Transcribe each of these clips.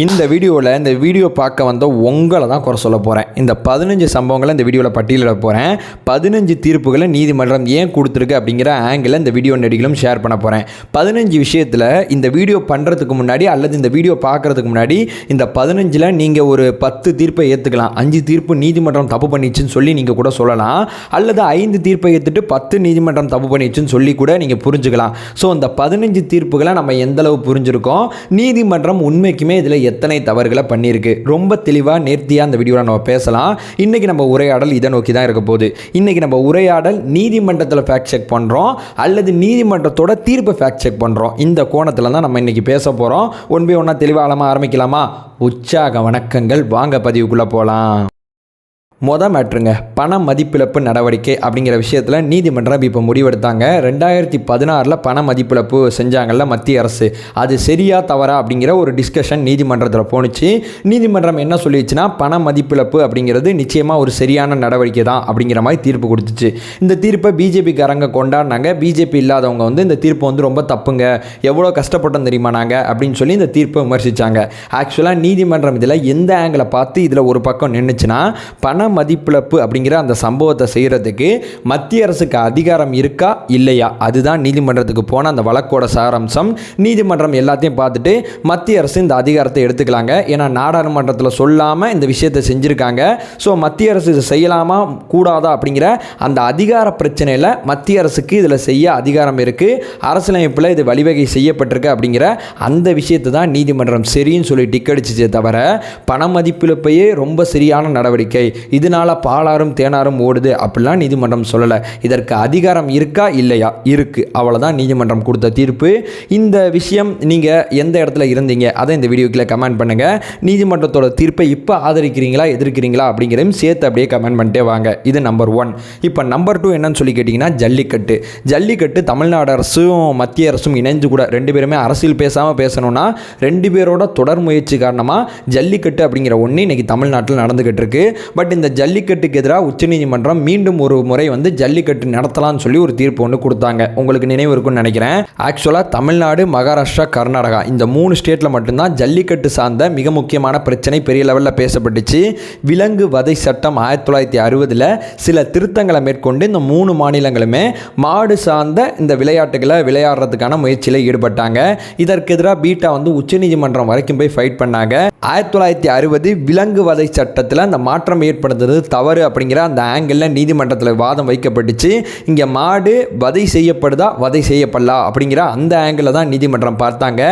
இந்த வீடியோவில் இந்த வீடியோ பார்க்க வந்த உங்களை தான் குறை சொல்ல போகிறேன் இந்த பதினஞ்சு சம்பவங்களை இந்த வீடியோவில் பட்டியலிட போகிறேன் பதினஞ்சு தீர்ப்புகளை நீதிமன்றம் ஏன் கொடுத்துருக்கு அப்படிங்கிற ஆங்கிளில் இந்த வீடியோ நடிகளும் ஷேர் பண்ண போகிறேன் பதினஞ்சு விஷயத்தில் இந்த வீடியோ பண்ணுறதுக்கு முன்னாடி அல்லது இந்த வீடியோ பார்க்குறதுக்கு முன்னாடி இந்த பதினஞ்சில் நீங்கள் ஒரு பத்து தீர்ப்பை ஏற்றுக்கலாம் அஞ்சு தீர்ப்பு நீதிமன்றம் தப்பு பண்ணிச்சுன்னு சொல்லி நீங்கள் கூட சொல்லலாம். அல்லது ஐந்து தீர்ப்பை ஏற்றுட்டு பத்து நீதிமன்றம் தப்பு பண்ணிச்சுன்னு சொல்லி கூட நீங்கள் புரிஞ்சுக்கலாம். ஸோ இந்த பதினஞ்சு தீர்ப்புகளை நம்ம எந்தளவு புரிஞ்சுருக்கோம்? நீதிமன்றம் உண்மைக்குமே இதில் எத்தனை தவறுகளை பண்ணியிருக்கு. ரொம்ப தெளிவாக நேர்த்தியாக அந்த வீடியோவில் நம்ம பேசலாம். இன்றைக்கி நம்ம உரையாடல் இதை நோக்கி தான் இருக்க போகுது. இன்றைக்கி நம்ம உரையாடல் நீதிமன்றத்தில் ஃபேக்ட் செக் பண்ணுறோம் அல்லது நீதிமன்றத்தோட தீர்ப்பை ஃபேக்ட் செக் பண்ணுறோம் இந்த கோணத்தில் தான் நம்ம இன்றைக்கி பேச போகிறோம் ஒன் பை ஒன்றா தெளிவாக ஆரம்பிக்கலாமா? உற்சாக வணக்கங்கள். வாங்க பதிவுக்குள்ளே போகலாம் மொதல் மேட்ருங்க. பண மதிப்பிழப்பு நடவடிக்கை அப்படிங்கிற விஷயத்தில் நீதிமன்றம் இப்போ முடிவெடுத்தாங்க. ரெண்டாயிரத்தி பதினாறில் பண மதிப்பிழப்பு செஞ்சாங்கல்ல மத்திய அரசு. அது சரியா தவறா அப்படிங்கிற ஒரு டிஸ்கஷன் நீதிமன்றத்தில் போணுச்சு. நீதிமன்றம் என்ன சொல்லிடுச்சுன்னா பண மதிப்பிழப்பு அப்படிங்கிறது நிச்சயமாக ஒரு சரியான நடவடிக்கை தான் அப்படிங்கிற மாதிரி தீர்ப்பு கொடுத்துச்சு. இந்த தீர்ப்பை பிஜேபிக்காரங்க கொண்டாடினாங்க. பிஜேபி இல்லாதவங்க வந்து இந்த தீர்ப்பு வந்து ரொம்ப தப்புங்க. எவ்வளோ கஷ்டப்பட்டோம் தெரியுமா நாங்கள் அப்படின்னு சொல்லி இந்த தீர்ப்பை விமர்சித்தாங்க ஆக்சுவலாக நீதிமன்றம் இதில் எந்த ஆங்கிளை பார்த்து இதில் ஒரு பக்கம் நின்றுச்சுன்னா பண மதிப்பிழப்பு அப்படிங்கிற அந்த சம்பவத்தை செய்கிறதுக்கு மத்திய அரசுக்கு அதிகாரம் இருக்கா இல்லையா? அதுதான் நீதிமன்றத்துக்கு போன அந்த வழக்கோட சாராம்சம். நீதிமன்றம் எல்லாத்தையும் பார்த்துட்டு மத்திய அரசு இந்த அதிகாரத்தை எடுத்துக்கலாங்க. ஏன்னா நாடாளுமன்றத்தில் சொல்லாமல் இந்த விஷயத்தை செஞ்சுருக்காங்க. ஸோ மத்திய அரசு இதை செய்யலாமா? கூடாதா? அப்படிங்கிற அந்த அதிகார பிரச்சனையில் மத்திய அரசுக்கு இதில் செய்ய அதிகாரம் இருக்குது அரசியலமைப்பில் இது வழிவகை செய்யப்பட்டிருக்கு அப்படிங்கிற அந்த விஷயத்தை தான் நீதிமன்றம் சரின்னு சொல்லி டிக் அடிச்சிச்சே தவிர பண மதிப்பிழப்பையே ரொம்ப சரியான நடவடிக்கை. இதனால பாலாரும் தேனாரும் ஓடுது அப்படிலாம் நீதிமன்றம் சொல்லலை. இதற்கு அதிகாரம் இருக்கா? இல்லையா? இருக்குது அவ்வளோதான் நீதிமன்றம் கொடுத்த தீர்ப்பு. இந்த விஷயம் நீங்கள் எந்த இடத்துல இருந்தீங்க? அதை இந்த வீடியோக்கில் கமெண்ட் பண்ணுங்கள் நீதிமன்றத்தோட தீர்ப்பை இப்போ ஆதரிக்கிறீங்களா? எதிர்க்கிறீங்களா? அப்படிங்கிறதையும் சேர்த்து அப்படியே கமெண்ட் பண்ணிட்டே வாங்க. இது நம்பர் ஒன் இப்போ நம்பர் டூ என்னன்னு சொல்லி கேட்டிங்கன்னா ஜல்லிக்கட்டு. ஜல்லிக்கட்டு தமிழ்நாடு அரசும் மத்திய அரசும் இணைஞ்சு கூட ரெண்டு பேருமே அரசியல் பேசாமல் பேசணும்னா ரெண்டு பேரோட தொடர் முயற்சி காரணமாக ஜல்லிக்கட்டு அப்படிங்கிற ஒன்று இன்றைக்கி தமிழ்நாட்டில் நடந்துக்கிட்டு இருக்கு. பட் இந்த ஜல்லிக்கட்டுக்கு எதிராக உச்சநீதிமன்றம் மீண்டும் ஒரு முறை வந்து ஜல்லிக்கட்டு நடத்தலாம்னு சொல்லி ஒரு தீர்ப்பு ஒன்று கொடுத்தாங்க. உங்களுக்கு நினைவு இருக்கும்னு நினைக்கிறேன். ஆக்சுவலாக தமிழ்நாடு மகாராஷ்டிரா கர்நாடகா இந்த மூணு ஸ்டேட்டில் மட்டும்தான் ஜல்லிக்கட்டு சார்ந்த மிக முக்கியமான பிரச்சனை பெரிய லெவலில் பேசப்பட்டுச்சு. விலங்கு வதை சட்டம் ஆயிரத்தி தொள்ளாயிரத்தி அறுபதில் சில திருத்தங்களை மேற்கொண்டு இந்த மூணு மாநிலங்களுமே மாடு சார்ந்த இந்த விளையாட்டுகளை விளையாடுறதுக்கான முயற்சியில் ஈடுபட்டாங்க. இதற்கு எதிராக பீட்டா வந்து உச்சநீதிமன்றம் வரைக்கும் போய் ஃபைட் பண்ணாங்க. ஆயிரத்தி தொள்ளாயிரத்தி அறுபது விலங்கு வதை சட்டத்தில் அந்த மாற்றம் நடந்தது தவறு அப்படிங்கிற அந்த ஆங்கிளில் நீதிமன்றத்தில் வாதம் வைக்கப்பட்டுச்சு. இங்கே மாடு வதை செய்யப்படுதா? வதை செய்யப்படலா? அப்படிங்கிற அந்த ஆங்கிளில் தான் நீதிமன்றம் பார்த்தாங்க.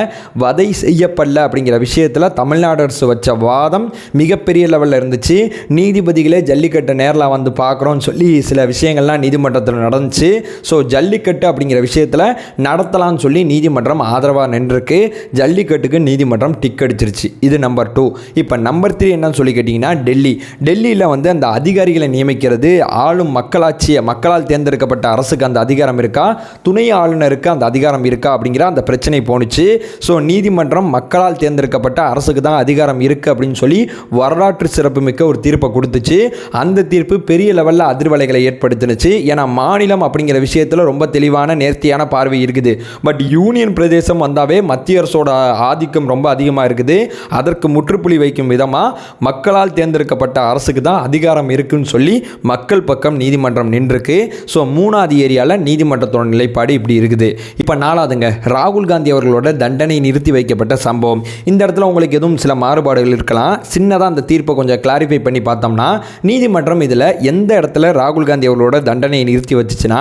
வதை செய்யப்படல அப்படிங்கிற விஷயத்தில் தமிழ்நாடு அரசு வச்ச வாதம் மிகப்பெரிய லெவலில் இருந்துச்சு. நீதிபதிகளே ஜல்லிக்கட்டை நேரில் வந்து பார்க்குறோன்னு சொல்லி சில விஷயங்கள்லாம் நீதிமன்றத்தில் நடந்துச்சு. ஸோ ஜல்லிக்கட்டு அப்படிங்கிற விஷயத்தில் நடத்தலாம்னு சொல்லி நீதிமன்றம் ஆதரவாக நின்றுருக்கு. ஜல்லிக்கட்டுக்கு நீதிமன்றம் டிக் அடிச்சிருச்சு. இது நம்பர் டூ இப்போ நம்பர் த்ரீ என்னன்னு சொல்லி கேட்டிங்கன்னா டெல்லி. டெல்லியில் வந்து அந்த அதிகாரிகளை நியமிக்கிறது. ஆளும் மக்களாட்சியை மக்களால் தேர்ந்தெடுக்கப்பட்ட அரசுக்கு அந்த அதிகாரம் இருக்கா? துணை ஆளுநருக்கு அந்த அதிகாரம் இருக்கா? அப்படிங்கிற அந்த பிரச்சனை போணுச்சு. ஸோ நீதிமன்றம் மக்களால் தேர்ந்தெடுக்கப்பட்ட அரசுக்கு தான் அதிகாரம் இருக்குது அப்படின்னு சொல்லி வரலாற்று சிறப்புமிக்க ஒரு தீர்ப்பை கொடுத்துச்சு. அந்த தீர்ப்பு பெரிய லெவலில் அதிர்வலைகளை ஏற்படுத்தினுச்சு. ஏன்னா மாநிலம் அப்படிங்கிற விஷயத்தில் ரொம்ப தெளிவான நேர்த்தியான பார்வை இருக்குது. பட் யூனியன் பிரதேசம் வந்தாவே மத்திய அரசோட ஆதிக்கம் ரொம்ப அதிகமாக இருக்குது. அதற்கு முற்றுப்புள்ளி வைக்கும் விதமாக மக்களால் தேர்ந்தெடுக்கப்பட்ட அரசுக்கு தான் அதிகாரம் இருக்குன்னு சொல்லி மக்கள் பக்கம் நீதிமன்றம் நின்றுருக்கு. ஸோ மூணாவது ஏரியாவில் நீதிமன்றத்தோட நிலைப்பாடு இப்படி இருக்குது. இப்போ நாலாவதுங்க ராகுல் காந்தி அவர்களோட தண்டனை நிறுத்தி வைக்கப்பட்ட சம்பவம். இந்த இடத்துல உங்களுக்கு எதுவும் சில மாறுபாடுகள் இருக்கலாம். சின்னதாக அந்த தீர்ப்பை கொஞ்சம் கிளாரிஃபை பண்ணி பார்த்தோம்னா நீதிமன்றம் இதில் எந்த இடத்துல ராகுல் காந்தி அவர்களோட தண்டனையை நிறுத்தி வச்சுச்சுன்னா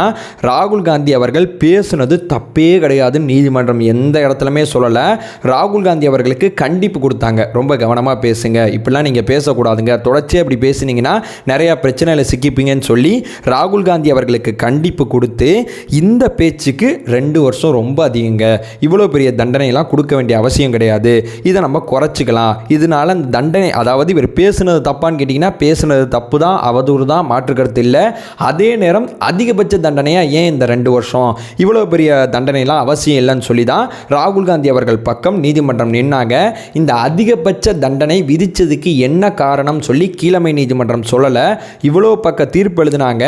ராகுல் காந்தி அவர்கள் பேசுனது தப்பே கிடையாதுன்னு நீதிமன்றம் எந்த இடத்துலையுமே சொல்லலை. ராகுல் காந்தி அவர்களுக்கு கண்டிப்பு கொடுத்தாங்க. ரொம்ப கவனமாக பேசுங்க. இப்படிலாம் நீங்கள் பேசக்கூடாதுங்க. தொடர்ச்சியாக இப்படி பேசுனீங்கன்னா நிறையா பிரச்சனையில் சிக்கிப்பீங்கன்னு சொல்லி ராகுல் காந்தி அவர்களுக்கு கண்டிப்பு கொடுத்து இந்த பேச்சுக்கு ரெண்டு வருஷம் ரொம்ப அதிகங்க. இவ்வளோ பெரிய தண்டனையெல்லாம் கொடுக்க வேண்டிய அவசியம் கிடையாது. இதை நம்ம குறைச்சிக்கலாம். இதனால அந்த தண்டனை அதாவது இவர் பேசுனது தப்பான்னு கேட்டிங்கன்னா பேசுனது தப்பு தான் அவதூறு தான் மாற்று கருத்து இல்லை. அதே நேரம் அதிகபட்ச தண்டனையாக ஏன் இந்த ரெண்டு வருஷம்? இவ்வளோ பெரிய தண்டனைலாம் அவசியம் இல்லைன்னு சொல்லி தான் ராகுல் காந்தி அவர்கள் பக்கம் நீதிமன்றம் நின்னாங்க. இந்த அதிகபட்ச தண்டனை விதித்ததுக்கு என்ன காரணம் சொல்லி கீழமை நீதிமன்றம் சொல்லலை. இவ்வளோ பக்க தீர்ப்பு எழுதினாங்க.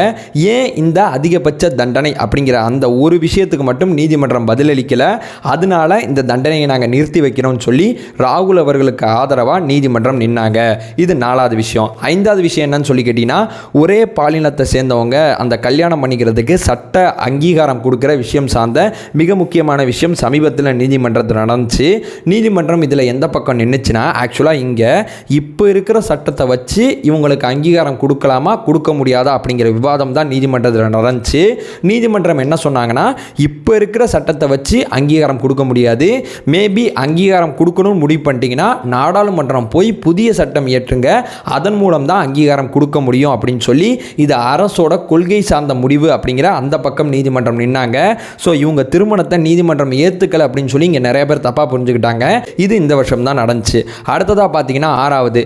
ஏன் இந்த அதிகபட்ச தண்டனை அப்படிங்கிற அந்த ஒரு விஷயத்துக்கு மட்டும் நீதிமன்றம் பதிலளிக்கலை. அதனால இந்த தண்டனையை நாங்கள் நிறுத்தி வைக்கிறோம்னு சொல்லி ராகுல் அவர்களுக்கு ஆதரவாக நீதிமன்றம் நின்னாங்க. இது நாலாவது விஷயம். ஐந்தாவது விஷயம் என்னன்னு சொல்லி கேட்டிங்கன்னா ஒரே பாலினத்தை சேர்ந்தவங்க அந்த கல்யாணம் பண்ணிக்கிறதுக்கு சட்ட அங்கீகாரம் கொடுக்குற விஷயம் சார்ந்த மிக முக்கியமான விஷயம் சமீபத்தில் நீதிமன்றத்தில் நடந்துச்சு. நீதிமன்றம் இதில் எந்த பக்கம் நின்றுச்சுன்னா ஆக்சுவலாக இங்கே இப்போ இருக்கிற சட்டத்தை வச்சு இவங்களுக்கு அங்கீகாரம் கொடுக்கலாமா? கொடுக்க முடியாதா? அப்படிங்கிற விவாதம் தான் நீதிமன்றத்தில் நடந்துச்சு. நீதிமன்றம் என்ன சொன்னாங்கன்னா இப்போ இருக்கிற சட்டத்தை வச்சு அங்கீகாரம் கொடுக்க முடியாது. மேபி அங்கீகாரம் கொடுக்கணும்னு முடிவு பண்ணிட்டீங்கன்னா நாடாளுமன்றம் போய் புதிய சட்டம் இயற்றுங்க. அதன் மூலம் தான் அங்கீகாரம் கொடுக்க முடியும் அப்படின்னு சொல்லி இது அரசோட கொள்கை சார்ந்த முடிவு அப்படிங்கிற அந்த பக்கம் நீதிமன்றம் நின்னாங்க. ஸோ இவங்க திருமணத்தை நீதிமன்றம் ஏற்றுக்கலை அப்படின்னு சொல்லி இங்கே நிறைய பேர் தப்பாக புரிஞ்சுக்கிட்டாங்க. இது இந்த வருஷம் தான் நடந்துச்சு. அடுத்ததாக பார்த்தீங்கன்னா ஆறாவது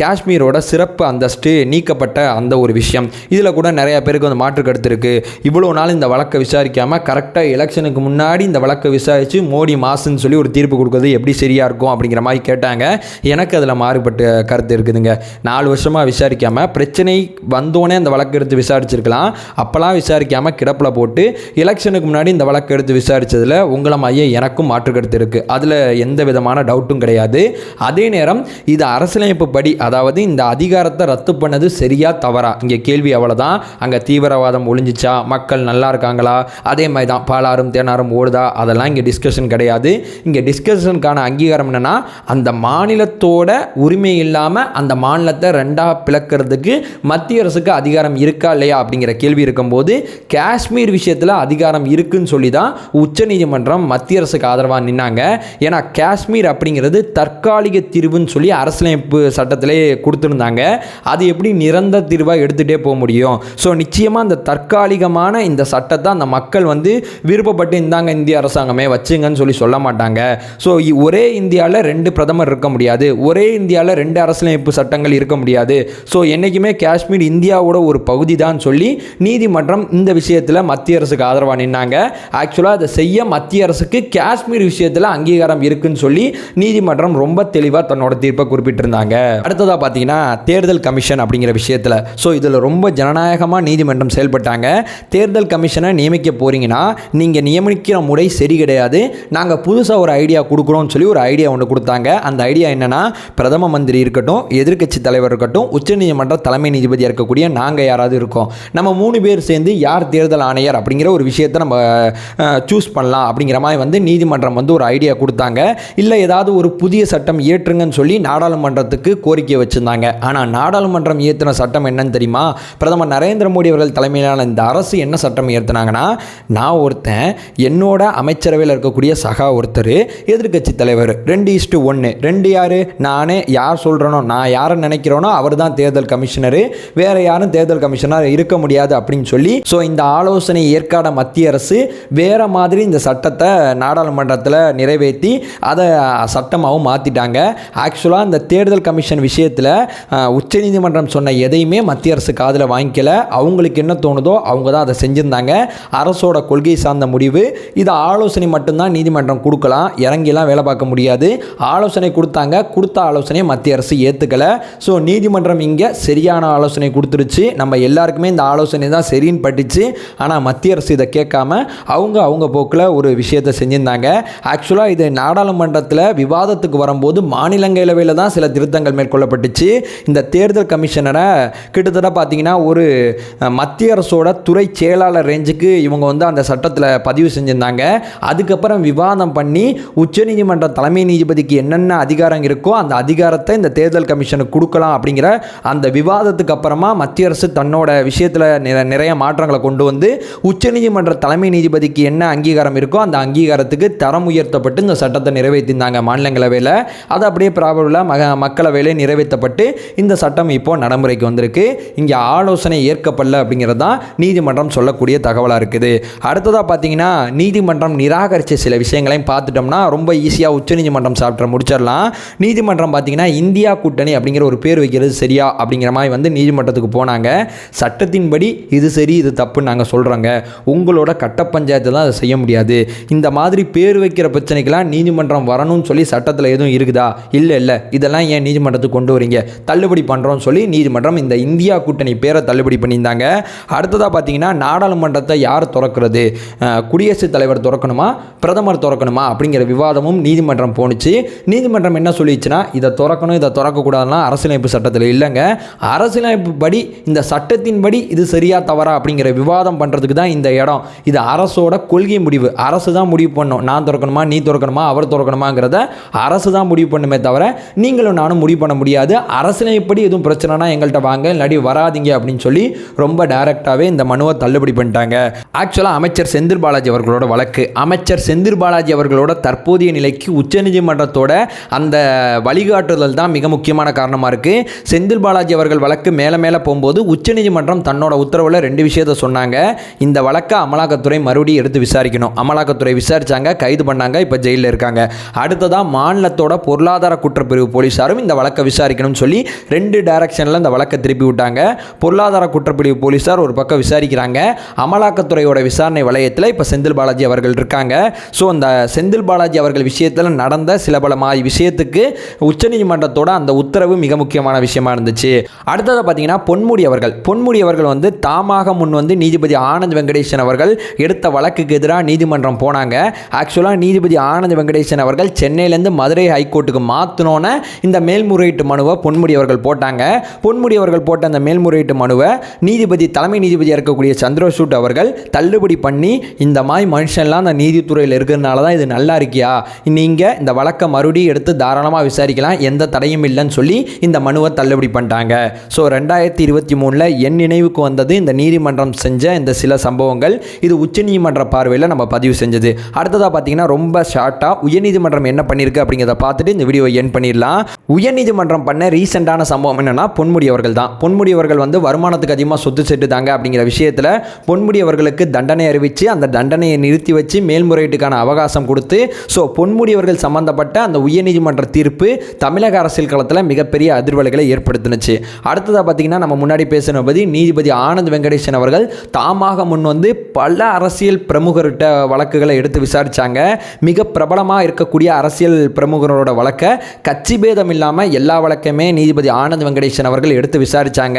காஷ்மீரோட சிறப்பு அந்த ஃபஸ்ட்டு நீக்கப்பட்ட அந்த ஒரு விஷயம். இதில் கூட நிறையா பேருக்கு வந்து மாற்று கருத்து இருக்குது இவ்வளோ நாள் இந்த வழக்கை விசாரிக்காமல் கரெக்டாக எலெக்ஷனுக்கு முன்னாடி இந்த வழக்கை விசாரித்து மோடி மாசுன்னு சொல்லி ஒரு தீர்ப்பு கொடுக்குறது எப்படி சரியாக இருக்கும் அப்படிங்கிற மாதிரி கேட்டாங்க. எனக்கு அதில் மாறுபட்ட கருத்து இருக்குதுங்க. நாலு வருஷமாக விசாரிக்காமல் பிரச்சனை வந்தோடனே அந்த வழக்கு எடுத்து விசாரிச்சிருக்கலாம். அப்போலாம் விசாரிக்காமல் கிடப்பில் போட்டு எலெக்ஷனுக்கு முன்னாடி இந்த வழக்கு எடுத்து விசாரித்ததில் உங்களை மைய எனக்கும் மாற்று கருத்து இருக்குது அதில் எந்த விதமான டவுட்டும் கிடையாது. அதே நேரம் இது அரசியலமைப்பு படி அதாவது இந்த அதிகாரத்தை ரத்து பண்ணது சரியா தவறா? இங்கே கேள்வி அவ்வளோதான் அங்கே தீவிரவாதம் ஒழிஞ்சிச்சா மக்கள் நல்லா இருக்காங்களா? அதே மாதிரி தான் பாலாறும் தேனாரும் ஓடுதா? அதெல்லாம் இங்கே டிஸ்கஷன் கிடையாது. இங்கே டிஸ்கஷனுக்கான அங்கீகாரம் என்னென்னா அந்த மாநிலத்தோட உரிமை இல்லாமல் அந்த மாநிலத்தை ரெண்டாக பிளக்கிறதுக்கு மத்திய அரசுக்கு அதிகாரம் இருக்கா இல்லையா அப்படிங்கிற கேள்வி இருக்கும்போது காஷ்மீர் விஷயத்தில் அதிகாரம் இருக்குன்னு சொல்லி தான் உச்சநீதிமன்றம் மத்திய அரசுக்கு ஆதரவாக நின்னாங்க. ஏன்னா காஷ்மீர் அப்படிங்கிறது தற்காலிக தீர்வுன்னு சொல்லி அரசியலமைப்பு சட்டத்திலே கொடுத்துருந்தாங்க. அது எப்படி நிரந்தர தீர்வாக எடுத்துகிட்டே போக முடியும்? ஸோ நிச்சயமாக அந்த தற்காலிகமான இந்த சட்டத்தை அந்த மக்கள் வந்து விருப்பப்பட்டு இந்தாங்க இந்திய அரசாங்கமே வச்சுங்கன்னு சொல்லி சொல்ல மாட்டாங்க. ஸோ ஒரே இந்தியாவில் ரெண்டு பிரதமர் இருக்க முடியாது. ஒரே இந்தியாவில் ரெண்டு அரசியலமைப்பு சட்டங்கள் இருக்க முடியாது. ஸோ என்றைக்குமே காஷ்மீர் இந்தியாவோட ஒரு பகுதி தான் சொல்லி நீதிமன்றம் இந்த விஷயத்தில் மத்திய அரசுக்கு ஆதரவாக நின்னாங்க. ஆக்சுவலாக அதை செய்ய மத்திய அரசுக்கு காஷ்மீர் விஷயத்தில் அங்கீகாரம் இருக்குன்னு சொல்லி நீதிமன்றம் ரொம்ப தெளிவாக தன்னோட தீர்ப்பை குறிப்பிட்டிருந்தாங்க. அடுத்ததாக பார்த்தீங்கன்னா தேர்தல் கமிஷன் அப்படிங்கிற விஷயத்தில். ஸோ இதில் ரொம்ப ஜனநாயகமாக நீதிமன்றம் செயல்பட்டாங்க. தேர்தல் கமிஷனை நியமிக்க போகிறீங்கன்னா நீங்கள் நியமிக்கிற முறை சரி கிடையாது. நாங்கள் புதுசாக ஒரு ஐடியா கொடுக்குறோம்னு சொல்லி ஒரு ஐடியா ஒன்று கொடுத்தாங்க. அந்த ஐடியா என்னன்னா பிரதம மந்திரி இருக்கட்டும் எதிர்க்கட்சி தலைவர் இருக்கட்டும் உச்சநீதிமன்ற தலைமை நீதிபதியாக இருக்கக்கூடிய நாங்கள் யாராவது இருக்கோம். நம்ம மூணு பேர் சேர்ந்து யார் தேர்தல் ஆணையர் அப்படிங்கிற ஒரு விஷயத்தை நம்ம சூஸ் பண்ணலாம் அப்படிங்கிற மாதிரி வந்து நீதிமன்றம் வந்து ஒரு ஐடியா கொடுத்தாங்க. இல்லை ஏதாவது ஒரு புதிய சட்டம் இயற்றுங்கன்னு சொல்லி நாடாளுமன்றத்துக்கு கோரிக்கை வச்சுருந்தாங்க. ஆனால் நாடாளுமன்ற நாடாளுமன்றம் இயற்றின சட்டம் என்னன்னு தெரியுமா? பிரதமர் நரேந்திர மோடி அவர்கள் தலைமையிலான இந்த அரசு என்ன சட்டம் இயற்றினாங்கன்னா நான் ஒருத்தன் என்னோட அமைச்சரவையில் இருக்கக்கூடிய சகா ஒருத்தர் எதிர்க்கட்சி தலைவர் ரெண்டு இஸ்டு ஒன்று ரெண்டு யார்? நானே. யார் சொல்கிறேனோ நான் யாரை நினைக்கிறேனோ அவர் தான் தேர்தல் கமிஷனரு. வேற யாரும் தேர்தல் கமிஷனர் இருக்க முடியாது அப்படின்னு சொல்லி ஸோ இந்த ஆலோசனை ஏற்காட மத்திய அரசு வேற மாதிரி இந்த சட்டத்தை நாடாளுமன்றத்தில் நிறைவேற்றி அதை சட்டமாகவும் மாற்றிட்டாங்க ஆக்சுவலாக இந்த தேர்தல் கமிஷன் விஷயத்தில் உச்சநீதிமன்றம் சொன்ன எதையுமே மத்திய அரசு காதில் வாங்கிக்கல. அவங்களுக்கு என்ன தோணுதோ அவங்க தான் அதை செஞ்சுருந்தாங்க. அரசோட கொள்கை சார்ந்த முடிவு. இது ஆலோசனை மட்டும்தான் நீதிமன்றம் கொடுக்கலாம். இறங்கிலாம் வேலை பார்க்க முடியாது. ஆலோசனை கொடுத்தாங்க. கொடுத்த ஆலோசனையை மத்திய அரசு ஏற்றுக்கலை ஸோ நீதிமன்றம் இங்கே சரியான ஆலோசனை கொடுத்துருச்சு. நம்ம எல்லாருக்குமே இந்த ஆலோசனை தான் சரின்னு பட்டுச்சு. ஆனால் மத்திய அரசு இதை கேட்காம அவங்க அவங்க போக்கில் ஒரு விஷயத்தை செஞ்சுருந்தாங்க. ஆக்சுவலாக இது நாடாளுமன்றத்தில் விவாதத்துக்கு வரும்போது மாநிலங்களவையில் தான் சில திருத்தங்கள் மேற்கொள்ளப்பட்டுச்சு. இந்த தேர்தல் கமிஷனரை கிட்டத்தட்ட பார்த்தீங்கன்னா ஒரு மத்திய அரசோட துறை செயலாளர் ரேஞ்சுக்கு இவங்க வந்து அந்த சட்டத்தில் பதிவு செஞ்சுருந்தாங்க. அதுக்கப்புறம் விவாதம் பண்ணி உச்சநீதிமன்ற தலைமை நீதிபதிக்கு என்னென்ன அதிகாரம் இருக்கோ அந்த அதிகாரத்தை இந்த தேர்தல் கமிஷனுக்கு கொடுக்கலாம் அப்படிங்கிற அந்த விவாதத்துக்கு அப்புறமா மத்திய அரசு தன்னோட விஷயத்தில் நிறைய மாற்றங்களை கொண்டு வந்து உச்சநீதிமன்ற தலைமை நீதிபதிக்கு என்ன அங்கீகாரம் இருக்கோ அந்த அங்கீகாரத்துக்கு தரம் உயர்த்தப்பட்டு இந்த சட்டத்தை நிறைவேற்றியிருந்தாங்க மாநிலங்களவையில். அது அப்படியே ப்ராபபிளாக மக மக்களவையில் நிறைவேற்றப்பட்டு இந்த சட்டம் இப்போ நடைமுறைக்கு வந்திருக்கு. இங்கே ஆலோசனை ஏற்கப்படல அப்படிங்கிறது தான் நீதிமன்றம் சொல்லக்கூடிய தகவலாக இருக்குது. அடுத்ததாக பார்த்தீங்கன்னா நீதிமன்றம் நிராகரித்த சில விஷயங்களையும் பார்த்துட்டோம்னா ரொம்ப ஈஸியாக உச்சநீதிமன்றம் சாப்பிட்ற முடிச்சிடலாம். நீதிமன்றம் பார்த்தீங்கன்னா இந்தியா கூட்டணி அப்படிங்கிற ஒரு பேர் வைக்கிறது சரியா அப்படிங்கிற மாதிரி வந்து நீதிமன்றத்துக்கு போனாங்க. சட்டத்தின்படி இது சரி இது தப்புன்னு நாங்கள் சொல்கிறோங்க உங்களோட கட்ட பஞ்சாயத்து தான் அதை செய்ய முடியாது. இந்த மாதிரி பேர் வைக்கிற பிரச்சனைக்கெல்லாம் நீதிமன்றம் வரணும்னு சொல்லி சட்டத்தில் எதுவும் இருக்குதா? இல்லை இல்லை. இதெல்லாம் ஏன் நீதிமன்றத்துக்கு கொண்டு வரீங்க? தள்ளுபடி பண்ணுறோம் சொல்லி நீதிமன்றம் இந்த இந்தியா கூட்டணி பேரை தள்ளுபடி பண்ணியிருந்தாங்க. அடுத்ததாக பார்த்தீங்கன்னா நாடாளுமன்றத்தை யார் திறக்கிறது? குடியரசுத் தலைவர் திறக்கணுமா? பிரதமர் திறக்கணுமா? அப்படிங்கிற விவாதமும் நீதிமன்றம் போணுச்சு. நீதிமன்றம் என்ன சொல்லிச்சுன்னா இதை திறக்கணும் இதை திறக்கக்கூடாதுன்னா அரசியலமைப்பு சட்டத்தில் இல்லைங்க. அரசியலமைப்பு படி இந்த சட்டத்தின்படி இது சரியா தவறா அப்படிங்கிற விவாதம் பண்ணுறதுக்கு தான் இந்த இடம். இது அரசோட கொள்கை முடிவு. அரசு தான் முடிவு பண்ணும் நான் திறக்கணுமா நீ திறக்கணுமா அவர் திறக்கணுமாங்கிறத அரசு தான் முடிவு பண்ணுமே தவிர நீங்களும் நானும் முடிவு பண்ண முடியாது. அரசியலமைப்படி எதுவும் பிரச்சனைனா எங்கள்கிட்ட வாங்க இல்லாடி வராதீங்க அப்படின்னு சொல்லி ரொம்ப டைரக்டாகவே இந்த மனுவை தள்ளுபடி பண்ணிட்டாங்க. ஆக்சுவலாக அமைச்சர் செந்தில் பாலாஜி அவர்களோட வழக்கு. அமைச்சர் செந்தில் பாலாஜி அவர்களோட தற்போதைய நிலைக்கு உச்சநீதிமன்றத்தோட அந்த வழிகாட்டுதல் தான் மிக முக்கியமான காரணமாக இருக்குது செந்தில் பாலாஜி அவர்கள் வழக்கு மேலே மேலே போகும்போது உச்சநீதிமன்றம் தன்னோட உத்தரவில் ரெண்டு விஷயத்தை சொன்னாங்க. இந்த வழக்கை அமலாக்கத்துறை மறுபடியும் எடுத்து விசாரிக்கணும். அமலாக்கத்துறை விசாரிச்சாங்க கைது பண்ணாங்க இப்போ ஜெயிலில் இருக்காங்க. அடுத்ததாக மாநிலத்தோட பொருளாதார குற்றப்பிரிவு போலீஸாரும் இந்த வழக்கை விசாரிக்கணும்னு சொல்லி ரெண்டு டைரக்ஷனில் இந்த வழக்கை திருப்பி விட்டாங்க. பொருளாதார குற்றப்பிரிவு போலீஸார் ஒரு பக்கம் விசாரிக்கிறாங்க. அமலாக்கத்துறையோட விசாரணை வளையத்தில் இப்போ செந்தில் பாலாஜி அவர்கள் இருக்காங்க. ஸோ அந்த செந்தில் பாலாஜி அவர்கள் விஷயத்தில் நடந்த சில பல மா விஷயத்துக்கு உச்சநீதிமன்றத்தோட அந்த உத்தரவு மிக முக்கியமான விஷயமா இருந்துச்சு. அடுத்தது பார்த்தீங்கன்னா பொன்முடி அவர்கள். பொன்முடி அவர்கள் வந்து தாமாக முன் வந்து நீதிபதி ஆனந்த் வெங்கடேசன் அவர்கள் எடுத்த வழக்குக்கு எதிராக நீதிமன்றம் போனாங்க. ஆக்சுவலாக நீதிபதி ஆனந்த் வெங்கடேசன் அவர்கள் சென்னையிலேருந்து மதுரை ஹைகோர்ட்டுக்கு மாற்றினோன்னே இந்த மேல்முறையீட்டு மனுவை பொன்முடி அவர்கள் போட்டாங்க. பொன்முடி அவர்கள் போட்ட அந்த மேல்முறையீட்டு மனுவை நீதிபதி தலைமை நீதிபதியாக இருக்கக்கூடிய சந்திரசூட் அவர்கள் தள்ளுபடி பண்ணி இந்த மாதிரி மனுஷன்லாம் அந்த நீதித்துறையில் இருக்கிறதுனால தான் இது நல்லா இருக்கியா? நீங்கள் இந்த வழக்கை மறுபடியும் எடுத்து தாராளமாக விசாரிக்கலாம். எந்த தடையும் இல்லைன்னு சொல்லி இந்த மனுவை தள்ளுபடி பண்ணிட்டாங்க. ஸோ ரெண்டாயிரத்தி இருபத்தி மூணில் என் நினைவுக்கு வந்தது இந்த நீதிமன்றம் செஞ்ச இந்த சில சம்பவங்கள். இது உச்சநீதிமன்ற பார்வையில் நம்ம பதிவு செஞ்சது. அடுத்ததாக பார்த்தீங்கன்னா ரொம்ப ஷார்ட்டாக உயர்நீதிமன்றம் என்ன பண்ணியிருக்கு அப்படிங்கிறத பார்த்துட்டு இந்த வீடியோ என் பண்ணிடலாம். உயர்நீதிமன்றம் பண்ண ரீசெண்டான சம்பவம் என்னென்னா பொன்முடி அவர்கள் தான் பொன்முடி அவர்கள் வந்து வருமானத்துக்கு அதிகமாக சொத்து செட்டு தாங்க அப்படிங்கிற விஷயத்தில் பொன்முடி அவர்களுக்கு தண்டனை அறிவித்து அந்த தண்டனையை நிறுத்தி வச்சு மேல்முறையீட்டுக்கான அவகாசம் கொடுத்து ஸோ பொன்முடி அவர்கள் சம்பந்தப்பட்ட அந்த உயர்நீதிமன்ற தீர்ப்பு தமிழக அரசியல் களத்தில் மிகப்பெரிய அதிர்வலைகளை ஏற்படுத்தினுச்சு. அடுத்ததாக பார்த்தீங்கன்னா நம்ம முன்னாடி பேசின பதி நீதிபதி ஆனந்த் வெங்கடேசன் அவர்கள் தாமாக முன் வந்து பல அரசியல் பிரமுகர்கிட்ட வழக்குகளை எடுத்து விசாரிச்சாங்க. மிக பிரபலமாக இருக்கக்கூடிய அரசியல் பிரமுகரோட வழக்கை கட்சி பேதம் இல்லாமல் எல்லா வழக்கையுமே நீதிபதி ஆனந்த் வெங்கடேசன் அவர்கள் எடுத்து விசாரிச்சாங்க.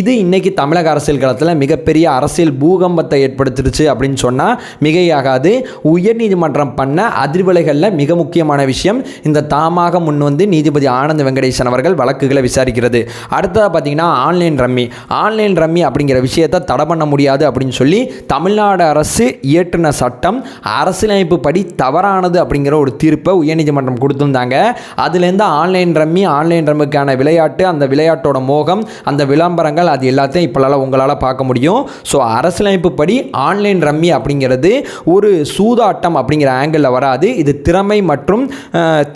இது இன்னைக்கு தமிழக அரசியல் களத்தில் மிகப்பெரிய அரசியல் பூகம்பத்தை ஏற்படுத்திடுச்சு அப்படின்னு சொன்னால் மிகையாகாது. உயர்நீதிமன்றம் பண்ண அதிர்வலைகளில் மிக முக்கியமான விஷயம் இந்த தாமாக முன் வந்து நீதிபதி ஆனந்த் வெங்கடேசன் அவர்கள் வழக்குகளை விசாரிக்கிறது. அடுத்ததாக பார்த்தீங்கன்னா ஆன்லைன் ரம்மி. ஆன்லைன் ரம்மி அப்படிங்கிற விஷயத்தை தடை பண்ண முடியாது அப்படின்னு சொல்லி தமிழ்நாடு அரசு இயற்றின சட்டம் அரசியலமைப்பு படி தவறானது அப்படிங்கிற ஒரு தீர்ப்பை உயர்நீதிமன்றம் கொடுத்துருந்தாங்க. அதுலேருந்து ஆன்லைன் ரம்மி ஆன்லைன் ரம்மிக்கான விளையாட்டு அந்த விளையாட்டோட மோகம் அந்த விளம்பரங்கள் அது எல்லாத்தையும் இப்போலாம் உங்களால் பார்க்க முடியும். ஸோ அரசியலமைப்பு படி ஆன்லைன் ரம்மி அப்படிங்கிறது ஒரு சூதாட்டம் அப்படிங்கிற ஆங்கிளில் வராது. இது திறமை மற்றும்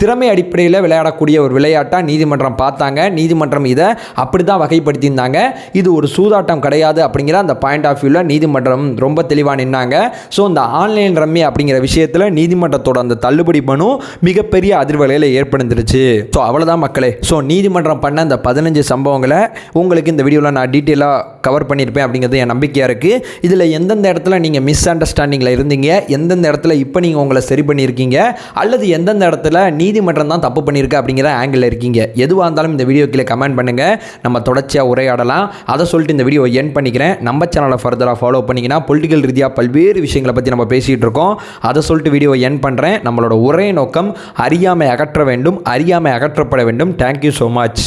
திறமை அடிப்படையில் விளையாடக்கூடிய ஒரு விளையாட்டாக நீதிமன்றம் பார்த்தாங்க. நீதிமன்றம் இதை அப்படி தான் வகைப்படுத்தியிருந்தாங்க. இது ஒரு சூதாட்டம் கிடையாது அப்படிங்கிற அந்த பாயிண்ட் ஆஃப் வியூவில் நீதிமன்றம் ரொம்ப தெளிவாக நின்னாங்க. ஸோ இந்த ஆன்லைன் ரம்மி அப்படிங்கிற விஷயத்தில் நீதிமன்றத்தோட அந்த தள்ளுபடி மனு மிகப்பெரிய அதிர்வலையில் ஏற்படுத்திருச்சு. ஸோ அவ்வளோதான் மக்களே. ஸோ நீதிமன்றம் பண்ண அந்த பதினஞ்சு சம்பவங்களை உங்களுக்கு இந்த வீடியோவில் நான் டீட்டெயிலாக கவர் பண்ணியிருப்பேன் அப்படிங்கிறது என் நம்பிக்கையாக இருக்குது இதில் எந்தெந்த இடத்துல நீங்கள் மிஸ் அண்டர்ஸ்டாண்டிங்கில் இருந்தீங்க எந்தெந்த இடத்துல இப்போ நீங்கள் உங்களை சரி பண்ணியிருக்கீங்க அல்லது எந்தெந்த இடத்துல நீதிமன்றம் தான் தப்பு பண்ணியிருக்கு அப்படிங்கிற ஆங்கிளில் இருக்கீங்க. எதுவாக இருந்தாலும் இந்த வீடியோ கீழே கமெண்ட் பண்ணுங்கள் நம்ம தொடர்ச்சியாக உரையாடலாம். அதை சொல்லிட்டு இந்த வீடியோ என் பண்ணிக்கிறேன். நம்ம சேனலை ஃபர்தராக ஃபாலோ பண்ணிங்கன்னா பொலிட்டிக்கல் ரீதியாக பல்வேறு விஷயங்களை பற்றி நம்ம பேசிகிட்டு இருக்கோம். அதை சொல்லிட்டு வீடியோ என் பண்ணுறேன் நம்மளோட ஒரே நோக்கம் அறியாமை அகற்ற வேண்டும் அறியாமை அகற்றப்பட வேண்டும். Thank you so much